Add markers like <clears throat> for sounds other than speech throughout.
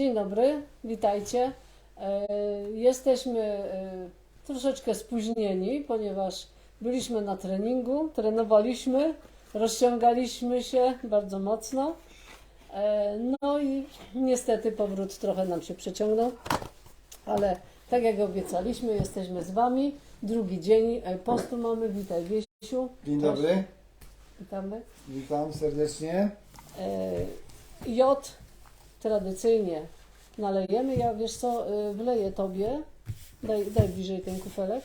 Dzień dobry, witajcie. E, Jesteśmy e, troszeczkę spóźnieni, ponieważ byliśmy na treningu, trenowaliśmy, rozciągaliśmy się bardzo mocno. E, No i niestety powrót trochę nam się przeciągnął, ale tak jak obiecaliśmy, jesteśmy z Wami. Drugi dzień postu mamy. Witaj Wiesiu. Dzień dobry, Witamy. witam serdecznie. Jod tradycyjnie nalejemy. Ja wiesz co, e, wleję tobie. Daj, daj bliżej ten kufelek.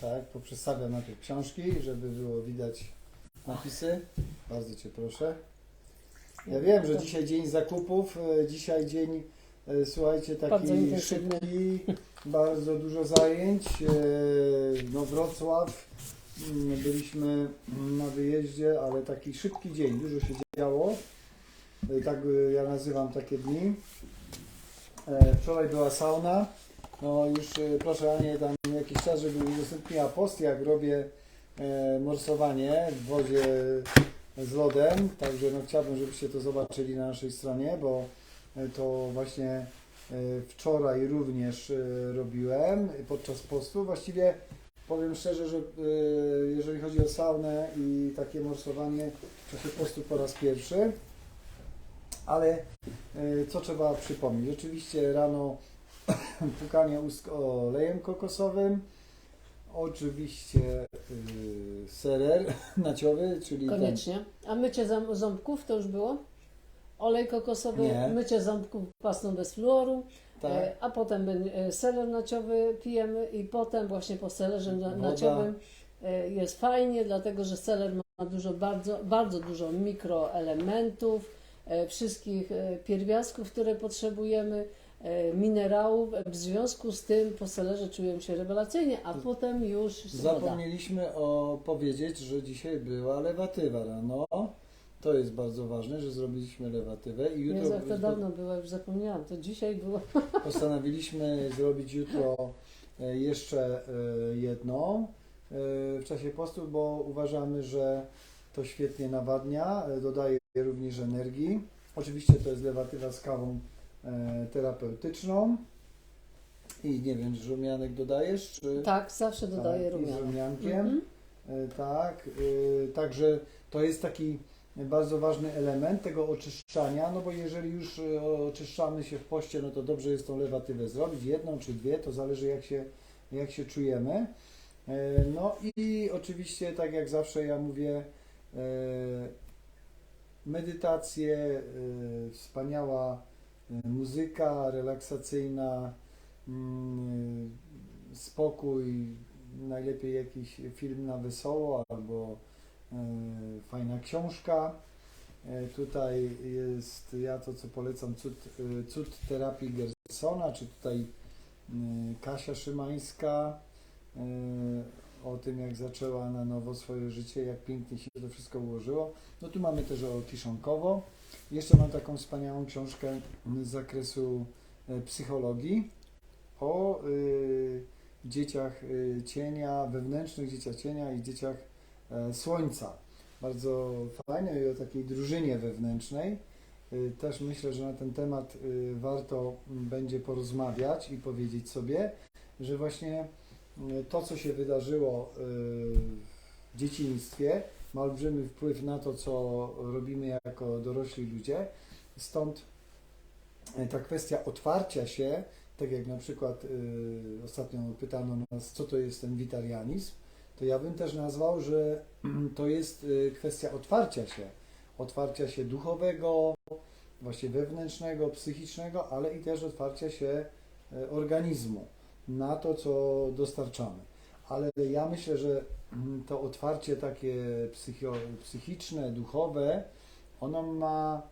Tak, poprzestawiam najpierw książki, żeby było widać napisy. Bardzo Cię proszę. Ja wiem, że dzisiaj dzień zakupów, e, dzisiaj dzień, e, słuchajcie, taki szybki, bardzo dużo zajęć. No Wrocław, mm, byliśmy na wyjeździe, ale taki szybki dzień, dużo się działo. E, Tak e, ja nazywam takie dni. E, Wczoraj była sauna. No już e, proszę Anię tam jakiś czas, żeby udostępniła post, jak robię e, morsowanie w wodzie z lodem. Także no, chciałbym, żebyście to zobaczyli na naszej stronie, bo e, to właśnie wczoraj również robiłem podczas postu. Właściwie powiem szczerze, że jeżeli chodzi o saunę i takie morsowanie w czasie postu po raz pierwszy. Ale e, co trzeba przypomnieć? Oczywiście rano <coughs> płukanie ust olejem kokosowym, oczywiście yy, serer <laughs> naciowy, czyli Koniecznie. A mycie ząb- ząbków to już było? Olej kokosowy, Nie. mycie ząbków pastą bez fluoru, ten, e, tak, a potem e, seler naciowy pijemy i potem właśnie po selerze Woda. naciowym jest fajnie, dlatego że seler ma dużo, bardzo, bardzo dużo mikroelementów, wszystkich e, pierwiastków, które potrzebujemy, e, minerałów. W związku z tym po selerze czuję się rewelacyjnie, a potem już. Zapomnieliśmy o powiedzieć, że dzisiaj była lewatywa rano. To jest bardzo ważne, że zrobiliśmy lewatywę i jutro jak to dawno było, już zapomniałam. To dzisiaj było. <laughs> postanowiliśmy zrobić jutro e, jeszcze e, jedną e, w czasie postu, bo uważamy, że to świetnie nawadnia, e, dodaje również energii. Oczywiście to jest lewatywa z kawą e, terapeutyczną. I nie wiem, rumianek dodajesz? Czy... Tak, zawsze dodaję Tak, i z rumianek. rumiankiem. Mhm. E, Tak, y, także to jest taki bardzo ważny element tego oczyszczania, no bo jeżeli już y, oczyszczamy się w poście, no to dobrze jest tą lewatywę zrobić, jedną czy dwie, to zależy jak się, jak się czujemy. E, No i oczywiście, tak jak zawsze ja mówię, e, medytacje, e, wspaniała e, muzyka relaksacyjna, mm, spokój, najlepiej jakiś film na wesoło albo fajna książka. E, tutaj jest, ja to co polecam, cud, cud terapii Gersona, czy tutaj Kasia Szymańska o tym, jak zaczęła na nowo swoje życie, jak pięknie się to wszystko ułożyło. No tu mamy też o Kiszonkowo. Jeszcze mam taką wspaniałą książkę z zakresu e, psychologii o y, dzieciach y, cienia, wewnętrznych dzieciach cienia i dzieciach e, słońca. Bardzo fajne i o takiej drużynie wewnętrznej. Y, Też myślę, że na ten temat y, warto będzie porozmawiać i powiedzieć sobie, że właśnie y, to, co się wydarzyło y, w dzieciństwie, ma olbrzymi wpływ na to, co robimy jako dorośli ludzie. Stąd y, ta kwestia otwarcia się tak jak na przykład y, ostatnio pytano nas, co to jest ten witarianizm, to ja bym też nazwał, że to jest kwestia otwarcia się, otwarcia się duchowego, właśnie wewnętrznego, psychicznego, ale i też otwarcia się organizmu na to, co dostarczamy. Ale ja myślę, że mm, to otwarcie takie psychiczne, duchowe, ono ma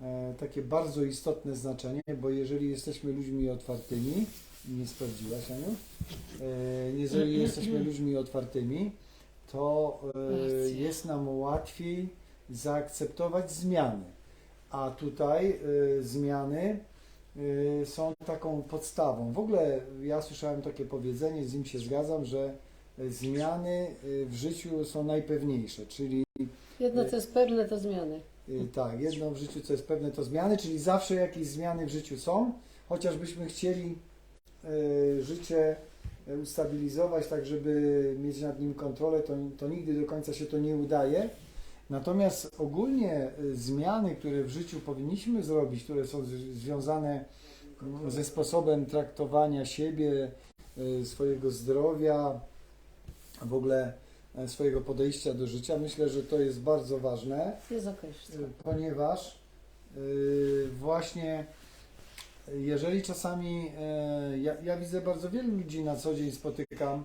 e, takie bardzo istotne znaczenie, bo jeżeli jesteśmy ludźmi otwartymi, nie sprawdziłaś Aniu, e, jeżeli jesteśmy <clears throat> ludźmi otwartymi, to e, Racja. jest nam łatwiej zaakceptować zmiany. A tutaj zmiany są taką podstawą. W ogóle ja słyszałem takie powiedzenie, z nim się zgadzam, że zmiany e, w życiu są najpewniejsze, czyli Jedno co jest pewne, to zmiany. Y, Tak, jedno w życiu, co jest pewne, to zmiany, czyli zawsze jakieś zmiany w życiu są, chociażbyśmy chcieli życie ustabilizować, tak żeby mieć nad nim kontrolę, to, to nigdy do końca się to nie udaje. Natomiast ogólnie e, zmiany, które w życiu powinniśmy zrobić, które są związane mm, ze sposobem traktowania siebie, e, swojego zdrowia, w ogóle e, swojego podejścia do życia, myślę, że to jest bardzo ważne Jest okej wszystko. ponieważ y, właśnie y, jeżeli czasami y, ja, ja widzę bardzo wielu ludzi na co dzień spotykam,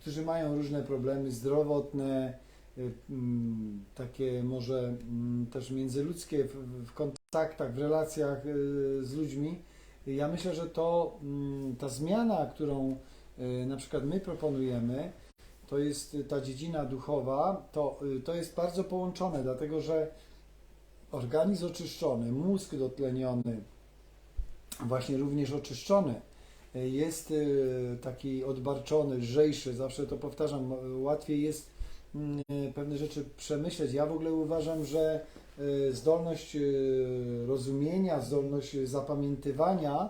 którzy mają różne problemy zdrowotne, y, takie może mm, też międzyludzkie w, kontaktach, w relacjach y, z ludźmi. Ja myślę, że to mm, ta zmiana, którą y, na przykład my proponujemy, to jest y, ta dziedzina duchowa, to, y, to jest bardzo połączone, dlatego że organizm oczyszczony, mózg dotleniony, właśnie również oczyszczony, y, jest y, taki odbarczony, lżejszy, zawsze to powtarzam, y, łatwiej jest mm, y, pewne rzeczy przemyśleć. Ja w ogóle uważam, że y, zdolność y, rozumienia, zdolność zapamiętywania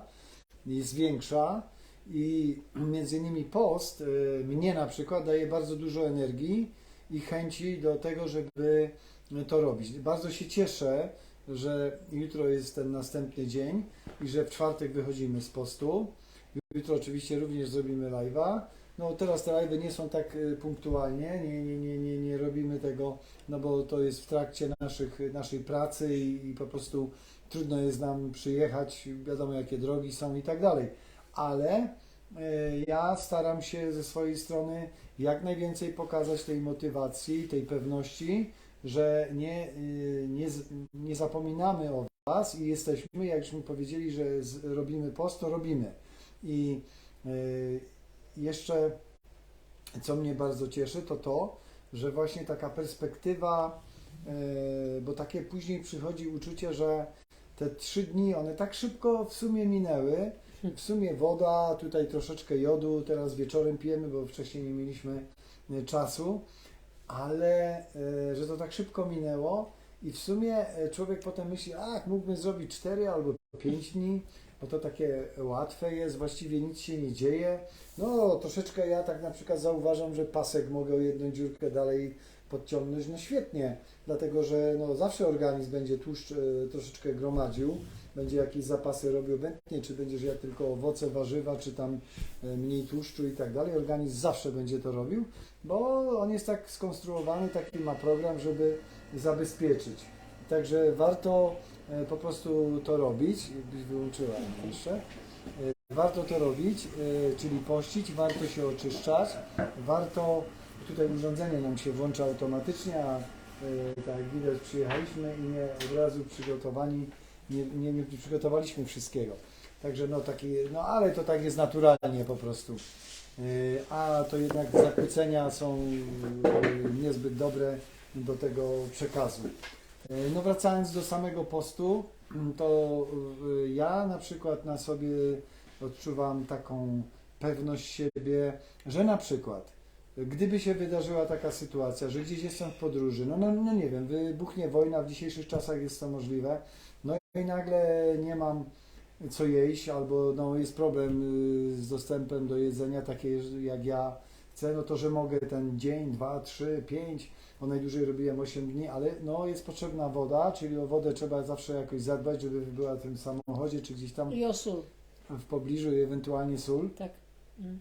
jest większa i między innymi post y, mnie na przykład daje bardzo dużo energii i chęci do tego, żeby to robić. Bardzo się cieszę, że jutro jest ten następny dzień i że w czwartek wychodzimy z postu. Jutro oczywiście również zrobimy live'a. No teraz te live'y nie są tak y, punktualnie, nie, nie, nie, nie, nie robimy tego, no bo to jest w trakcie naszych, naszej pracy i, i po prostu trudno jest nam przyjechać, wiadomo jakie drogi są i tak dalej. Ale y, ja staram się ze swojej strony jak najwięcej pokazać tej motywacji, tej pewności, że nie, y, nie, nie zapominamy o Was i jesteśmy, jakśmy powiedzieli, że z, robimy post, to robimy. I y, jeszcze, co mnie bardzo cieszy, to to, że właśnie taka perspektywa, y, bo takie później przychodzi uczucie, że te trzy dni, one tak szybko w sumie minęły. W sumie woda, tutaj troszeczkę jodu, teraz wieczorem pijemy, bo wcześniej nie mieliśmy y, czasu ale e, że to tak szybko minęło i w sumie e, człowiek potem myśli, a mógłbym zrobić 4 albo 5 dni, bo to takie łatwe jest, właściwie nic się nie dzieje. No troszeczkę ja tak na przykład zauważam, że pasek mogę o jedną dziurkę dalej podciągnąć, no świetnie, dlatego że no, zawsze organizm będzie tłuszcz e, troszeczkę gromadził, będzie jakieś zapasy robił, obojętnie czy będziesz jadł tylko owoce, warzywa, czy tam e, mniej tłuszczu i tak dalej, organizm zawsze będzie to robił, bo on jest tak skonstruowany, taki ma program, żeby zabezpieczyć. Także warto po prostu to robić, jakbyś wyłączyła jeszcze. E, Warto to robić, e, czyli pościć, warto się oczyszczać, warto, tutaj urządzenie nam się włącza automatycznie, a e, tak jak widać przyjechaliśmy i nie od razu przygotowani, nie, nie, nie przygotowaliśmy wszystkiego. Także no taki, no ale to tak jest naturalnie po prostu. A to jednak zakłócenia są niezbyt dobre do tego przekazu. Yy, No wracając do samego postu, to yy, ja na przykład na sobie odczuwam taką pewność siebie, że na przykład gdyby się wydarzyła taka sytuacja, że gdzieś jestem w podróży, no, no, no nie wiem, wybuchnie wojna, w dzisiejszych czasach jest to możliwe, no i nagle nie mam co jeść, albo no, jest problem y, z dostępem do jedzenia takie jak ja chcę, no to że mogę ten dzień, dwa, trzy, pięć, o najdłużej robiłem 8 dni, ale no jest potrzebna woda, czyli o wodę trzeba zawsze jakoś zadbać, żeby była w tym samochodzie, czy gdzieś tam I o sól, w pobliżu i ewentualnie sól. tak. Mm.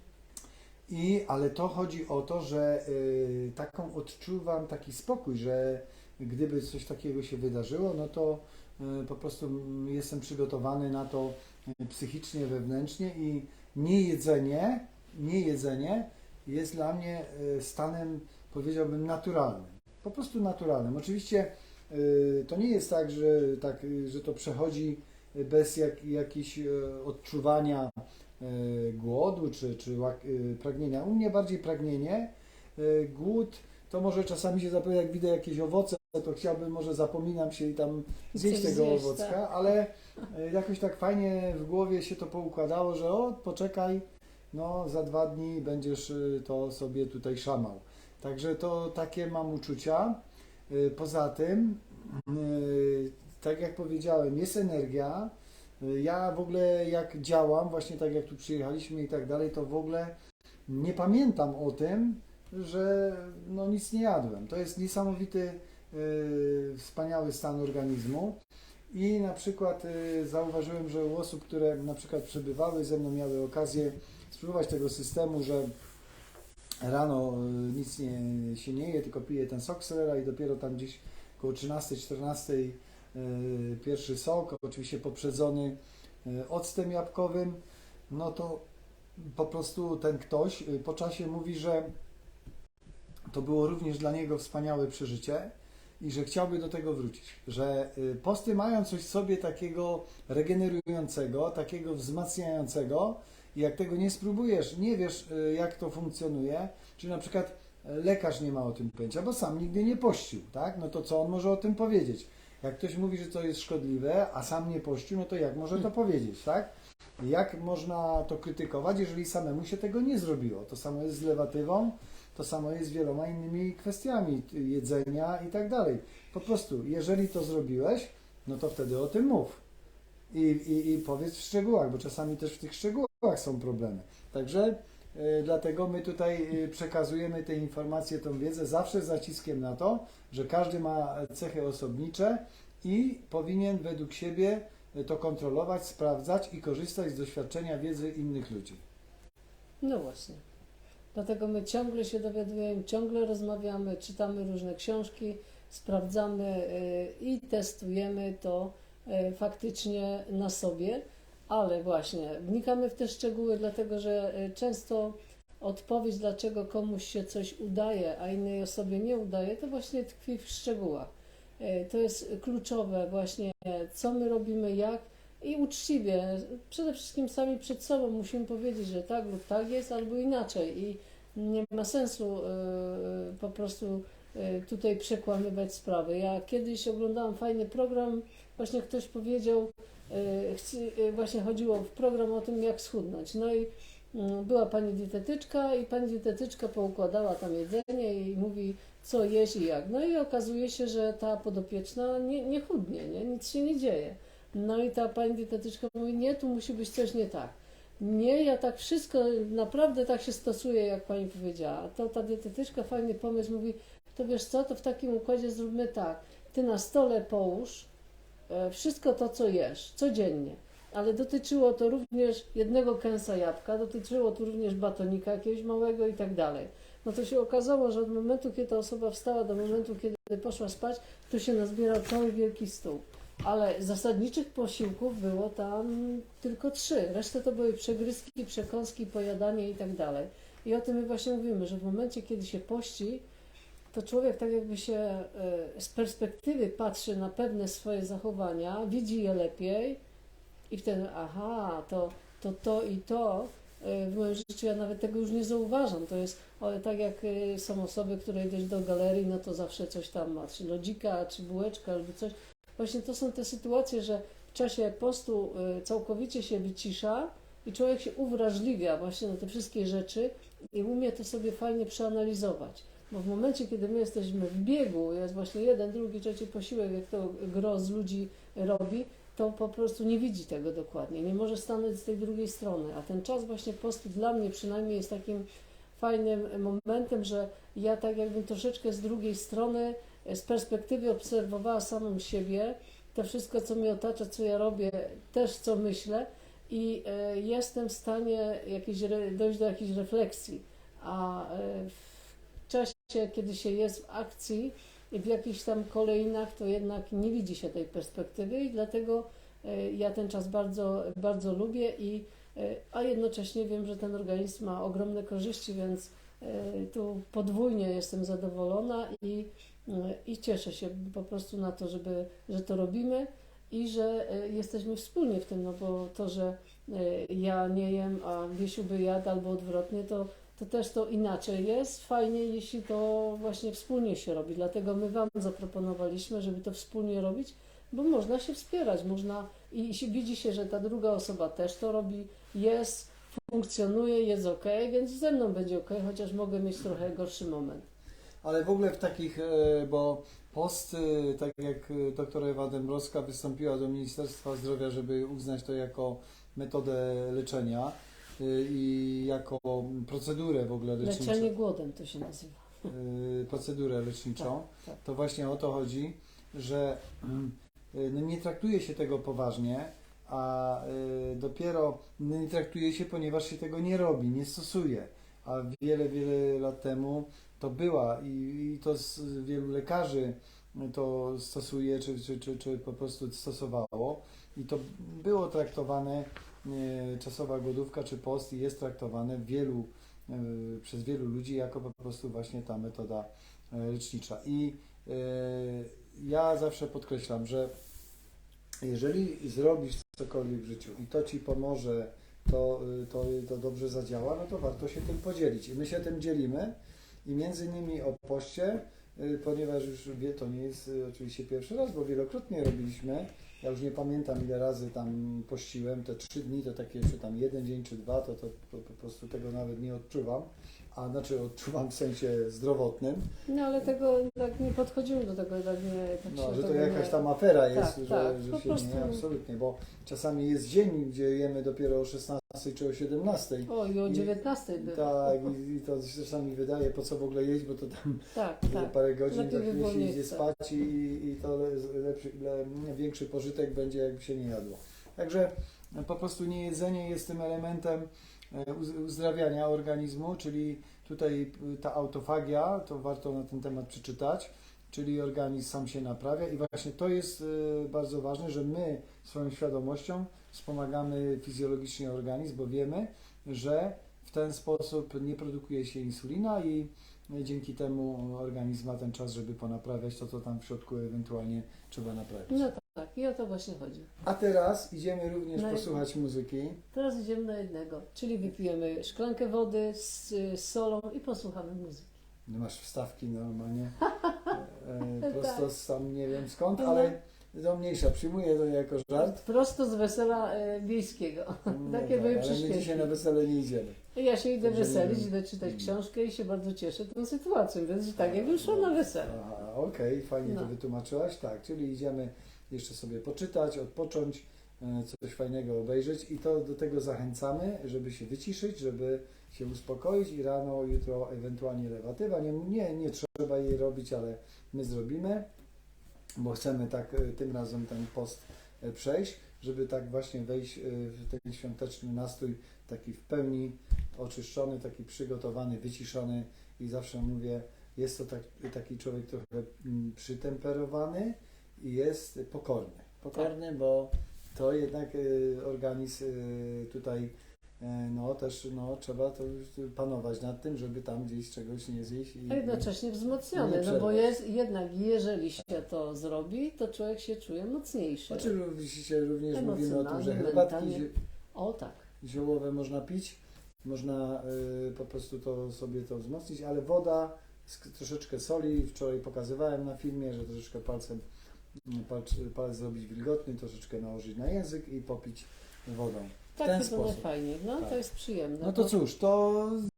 I, ale to chodzi o to, że y, taką odczuwam taki spokój, że gdyby coś takiego się wydarzyło, no to y, po prostu jestem przygotowany na to y, psychicznie, wewnętrznie i niejedzenie, niejedzenie jest dla mnie y, stanem, powiedziałbym, naturalnym. Po prostu naturalnym. Oczywiście y, to nie jest tak, że, tak, y, że to przechodzi bez jak, jakichś odczuwania e, głodu czy, czy e, pragnienia. U mnie bardziej pragnienie. E, Głód to może czasami się zapewne, jak widzę jakieś owoce, to chciałbym, może zapominam się i tam zjeść Coś tego zjeść, owocka, tak. ale e, jakoś tak fajnie w głowie się to poukładało, że o, poczekaj, no za dwa dni będziesz e, to sobie tutaj szamał. Także to takie mam uczucia. E, Poza tym, e, tak jak powiedziałem, jest energia, Y, Ja w ogóle jak działam, właśnie tak jak tu przyjechaliśmy i tak dalej, to w ogóle nie pamiętam o tym, że no nic nie jadłem. To jest niesamowity, y, wspaniały stan organizmu. I na przykład y, zauważyłem, że u osób, które na przykład przebywały ze mną, miały okazję spróbować tego systemu, że rano y, nic nie, się nie je, tylko pije ten sok selera i dopiero tam gdzieś około 13-14 y, pierwszy sok, oczywiście poprzedzony y, octem jabłkowym, no to po prostu ten ktoś po czasie mówi, że to było również dla niego wspaniałe przeżycie i że chciałby do tego wrócić, że posty mają coś w sobie takiego regenerującego, takiego wzmacniającego i jak tego nie spróbujesz, nie wiesz y, jak to funkcjonuje, czy na przykład y, lekarz nie ma o tym pojęcia, bo sam nigdy nie pościł, tak? No to co on może o tym powiedzieć? Jak ktoś mówi, że to jest szkodliwe, a sam nie pościł, no to jak może to powiedzieć, tak? Jak można to krytykować, jeżeli samemu się tego nie zrobiło? To samo jest z lewatywą, to samo jest z wieloma innymi kwestiami jedzenia i tak dalej. Po prostu, jeżeli to zrobiłeś, no to wtedy o tym mów. I, i, i powiedz w szczegółach, bo czasami też w tych szczegółach są problemy. Także y, dlatego my tutaj y, przekazujemy te informacje, tą wiedzę zawsze z zaciskiem na to, że każdy ma cechy osobnicze i powinien według siebie to kontrolować, sprawdzać i korzystać z doświadczenia wiedzy innych ludzi. No właśnie. Dlatego my ciągle się dowiadujemy, ciągle rozmawiamy, czytamy różne książki, sprawdzamy y, i testujemy to faktycznie na sobie, ale właśnie wnikamy w te szczegóły, dlatego że y, często odpowiedź, dlaczego komuś się coś udaje, a innej osobie nie udaje, to właśnie tkwi w szczegółach. Y, To jest kluczowe właśnie, co my robimy, jak i uczciwie. Przede wszystkim sami przed sobą musimy powiedzieć, że tak lub tak jest, albo inaczej. I nie ma sensu y, po prostu tutaj przekłamywać sprawy. Ja kiedyś oglądałam fajny program, właśnie ktoś powiedział, właśnie chodziło w program o tym, jak schudnąć. No i mm, była pani dietetyczka i pani dietetyczka poukładała tam jedzenie i mówi, co jeść i jak. No i okazuje się, że ta podopieczna nie, nie chudnie, nie? nic się nie dzieje. No i ta pani dietetyczka mówi, nie, tu musi być coś nie tak. Nie, ja tak wszystko, naprawdę tak się stosuję, jak pani powiedziała. To ta dietetyczka, fajny pomysł, mówi, to wiesz co, to w takim układzie zróbmy tak. Ty na stole połóż e, wszystko to, co jesz, codziennie. Ale dotyczyło to również jednego kęsa jabłka, dotyczyło to również batonika jakiegoś małego i tak dalej. No to się okazało, że od momentu, kiedy ta osoba wstała do momentu, kiedy poszła spać, to się nazbierał cały wielki stół. Ale zasadniczych posiłków było tam tylko trzy. Resztę to były przegryzki, przekąski, pojadanie i tak dalej. I o tym my właśnie mówimy, że w momencie, kiedy się pości, to człowiek tak jakby się e, z perspektywy patrzy na pewne swoje zachowania, widzi je lepiej i wtedy, aha, to to, to i to e, w moim życiu ja nawet tego już nie zauważam. To jest tak jak e, są osoby, które idą do galerii, no to zawsze coś tam ma, czy lodzika, czy bułeczka, albo coś. Właśnie to są te sytuacje, że w czasie postu całkowicie się wycisza i człowiek się uwrażliwia właśnie na te wszystkie rzeczy i umie to sobie fajnie przeanalizować. Bo w momencie, kiedy my jesteśmy w biegu, jest właśnie jeden, drugi, trzeci posiłek, jak to gro z ludzi robi, to po prostu nie widzi tego dokładnie, nie może stanąć z tej drugiej strony. A ten czas właśnie postu dla mnie przynajmniej jest takim fajnym momentem, że ja tak jakbym troszeczkę z drugiej strony z perspektywy obserwowała samą siebie, to wszystko, co mnie otacza, co ja robię, też co myślę i e, jestem w stanie jakiejś, re- dojść do jakiejś refleksji. A e, w czasie, kiedy się jest w akcji i w jakichś tam kolejnach, to jednak nie widzi się tej perspektywy i dlatego e, ja ten czas bardzo, bardzo lubię i e, a jednocześnie wiem, że ten organizm ma ogromne korzyści, więc e, tu podwójnie jestem zadowolona i i cieszę się po prostu na to, żeby, że to robimy i że jesteśmy wspólnie w tym, no bo to, że ja nie jem, a Wiesiu by jadł albo odwrotnie, to, to też to inaczej jest. Fajnie, jeśli to właśnie wspólnie się robi. Dlatego my Wam zaproponowaliśmy, żeby to wspólnie robić, bo można się wspierać, można i, się, widzi się, że ta druga osoba też to robi, jest, funkcjonuje, jest ok, więc ze mną będzie ok, chociaż mogę mieć trochę gorszy moment. ale w ogóle w takich, e, bo post, tak jak e, doktor Ewa Dębrowska wystąpiła do Ministerstwa Zdrowia, żeby uznać to jako metodę leczenia i jako procedurę w ogóle leczniczą. Leczenie głodem to się nazywa. y, procedurę leczniczą, Tak, tak. to właśnie o to chodzi, że mm, y, no nie traktuje się tego poważnie, a y, dopiero no nie traktuje się, ponieważ się tego nie robi, nie stosuje. A wiele, wiele lat temu to była i, i to z wielu lekarzy to stosuje, czy, czy, czy, czy po prostu stosowało i to było traktowane, y, czasowa głodówka czy post jest traktowane wielu y, przez wielu ludzi jako po prostu właśnie ta metoda lecznicza. I y, ja zawsze podkreślam, że jeżeli zrobisz cokolwiek w życiu i to ci pomoże, to, to, to dobrze zadziała, no to warto się tym podzielić. I my się tym dzielimy i między innymi o poście, ponieważ już wie, to nie jest oczywiście pierwszy raz, bo wielokrotnie robiliśmy. Ja już nie pamiętam ile razy tam pościłem, te trzy dni to takie, czy tam jeden dzień, czy dwa, to, to, po prostu tego nawet nie odczuwam, a znaczy odczuwam w sensie zdrowotnym, No ale tego tak nie podchodzimy do tego, tak nie tak no, że to jakaś tam afera jest, Tak, że, tak, że po się prostu- nie, absolutnie, bo czasami jest dzień, gdzie jemy dopiero o 16 czy o 17. O, i o I- 19 było. Tak, i, i to się czasami wydaje, po co w ogóle jeść, bo to tam Tak, tak. parę godzin było się idzie spać i, i to le- lepszy, le, większy pożytek będzie jakby się nie jadło. Także po prostu niejedzenie jest tym elementem uzdrawiania organizmu, czyli tutaj y, ta autofagia, to warto na ten temat przeczytać, czyli organizm sam się naprawia i właśnie to jest y, bardzo ważne, że my swoją świadomością wspomagamy fizjologicznie organizm, bo wiemy, że w ten sposób nie produkuje się insulina i dzięki temu organizm ma ten czas, żeby ponaprawiać to, co tam w środku ewentualnie trzeba naprawić. No tak, tak. I o to właśnie chodzi. A teraz idziemy również No i- posłuchać muzyki. Teraz idziemy na jednego, czyli wypijemy szklankę wody z, z solą i posłuchamy muzyki. No masz wstawki normalnie, <laughs> e, prosto Tak. sam nie wiem skąd, No. ale to mniejsza, przyjmuję to jako żart. Prosto z wesela e, wiejskiego. No <laughs> Takie były tak, ale my przyśpiewki. dzisiaj na wesele nie idziemy. Ja się idę weselić, idę czytać Mm. książkę i się bardzo cieszę tą sytuacją, więc tak jakbym szła na wesele. Aha, okej, fajnie to No. wytłumaczyłaś. Tak, czyli idziemy jeszcze sobie poczytać, odpocząć, e, coś fajnego obejrzeć i to do tego zachęcamy, żeby się wyciszyć, żeby się uspokoić i rano, jutro ewentualnie lewatywa. Nie, nie, nie trzeba jej robić, ale my zrobimy, bo chcemy tak e, tym razem ten post e, przejść, żeby tak właśnie wejść w ten świąteczny nastrój, taki w pełni oczyszczony, taki przygotowany, wyciszony i zawsze mówię, jest to tak, taki człowiek trochę mm, przytemperowany i jest pokorny. Pokorny, bo to jednak y, organizm y, tutaj y, no też no, trzeba to już panować nad tym, żeby tam gdzieś czegoś nie zjeść. I, A jednocześnie wzmocniony, no bo jest, jednak jeżeli się to zrobi, to człowiek się czuje mocniejszy. Znaczy oczywiście również mówimy o tym, że herbatki O tak. ziołowe można pić, można y, po prostu to sobie to wzmocnić, ale woda, troszeczkę soli, wczoraj pokazywałem na filmie, że troszeczkę palcem palc, palec zrobić wilgotny, troszeczkę nałożyć na język i popić wodą. W Tak ten to będzie sposób. fajnie. No Tak. to jest przyjemne. No to cóż, to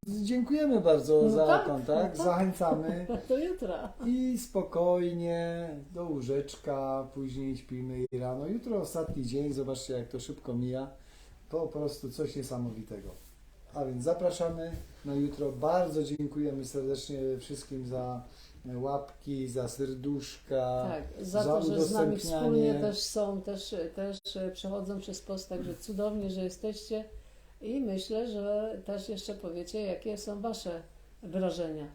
dziękujemy bardzo No za tak, kontakt, no tak. zachęcamy <laughs> Do jutra. i spokojnie do łóżeczka, później śpimy i rano. Jutro ostatni dzień, zobaczcie jak to szybko mija, po prostu coś niesamowitego. A więc zapraszamy na jutro. Bardzo dziękujemy serdecznie wszystkim za łapki, za serduszka. Tak, za, to, że z nami wspólnie też są, też, też przechodzą przez post, także cudownie, że jesteście i myślę, że też jeszcze powiecie, jakie są Wasze wrażenia.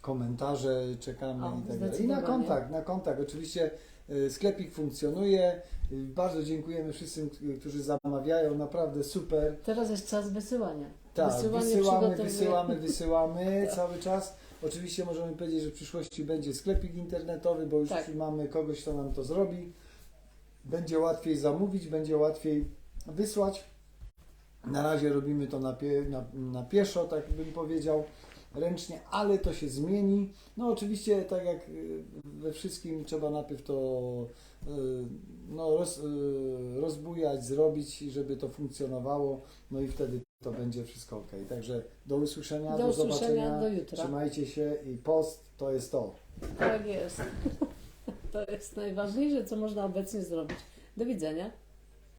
komentarze czekamy O, i tak dalej. I na kontakt, na kontakt. Oczywiście y, sklepik funkcjonuje. Bardzo dziękujemy wszystkim, którzy zamawiają, naprawdę super. Teraz jest czas wysyłania. Tak, Wysyłanie wysyłamy, przygotowuje- wysyłamy, wysyłamy <laughs> cały czas. Oczywiście możemy powiedzieć, że w przyszłości będzie sklepik internetowy, bo już Tak. mamy kogoś, kto nam to zrobi. Będzie łatwiej zamówić, będzie łatwiej wysłać. Na razie robimy to na, pie, na, na pieszo, tak bym powiedział, ręcznie, ale to się zmieni. No oczywiście, tak jak y, we wszystkim, trzeba najpierw to y, no, roz, y, rozbujać, zrobić, żeby to funkcjonowało, no i wtedy to będzie wszystko ok. Także do usłyszenia, Do do, usłyszenia, zobaczenia. do jutra. Trzymajcie się i post to jest to. Tak jest. <laughs> To jest najważniejsze, co można obecnie zrobić. Do widzenia.